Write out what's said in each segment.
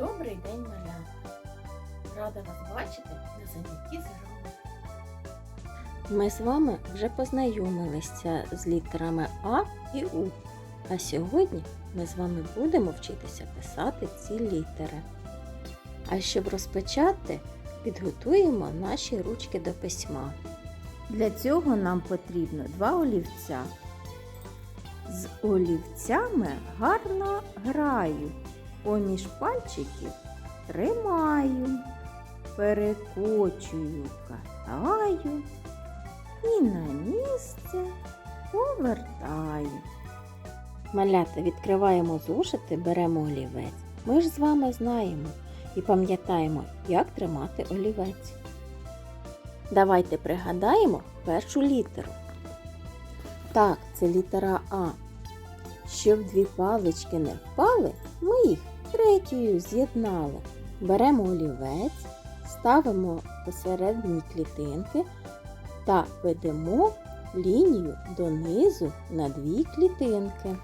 Добрий день, малята! Рада вас бачити на занятті з. Ми з вами вже познайомилися з літерами А і У. А сьогодні ми з вами будемо вчитися писати ці літери. А щоб розпочати, підготуємо наші ручки до письма. Для цього нам потрібно два олівця. З олівцями гарно граю, поміж пальчиків тримаю, перекочую, катаю і на місце повертаю. Малята відкриваємо зошити, беремо олівець. Ми ж з вами знаємо і пам'ятаємо, як тримати олівець. Давайте пригадаємо першу літеру. Так, це літера А. Щоб дві палички не впали, ми їх третьою з'єднали. Беремо олівець, ставимо посередині клітинки та ведемо лінію донизу на дві клітинки.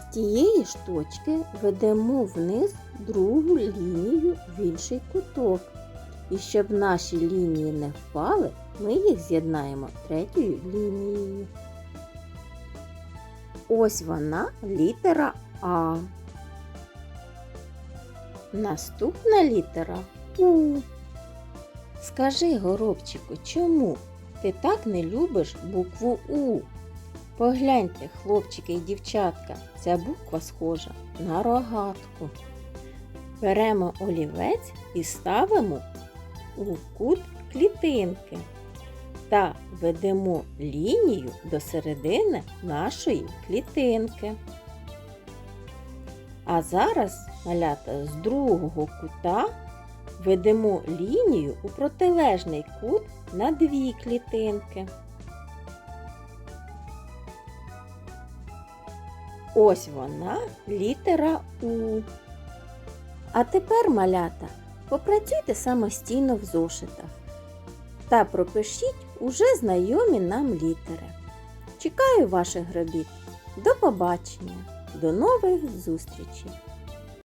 З тієї ж точки ведемо вниз другу лінію в інший куток. І щоб наші лінії не впали, ми їх з'єднаємо третьою лінією. Ось вона літера А. Наступна літера У. Скажи, горобчику, чому ти так не любиш букву У? Погляньте, хлопчики і дівчатка, ця буква схожа на рогатку. Беремо олівець і ставимо у кут клітинки та ведемо лінію до середини нашої клітинки. А зараз, малята, з другого кута ведемо лінію у протилежний кут на дві клітинки. Ось вона літера У. А тепер, малята, попрацюйте самостійно в зошитах та пропишіть уже знайомі нам літери. Чекаю ваших робіт. До побачення, до нових зустрічей!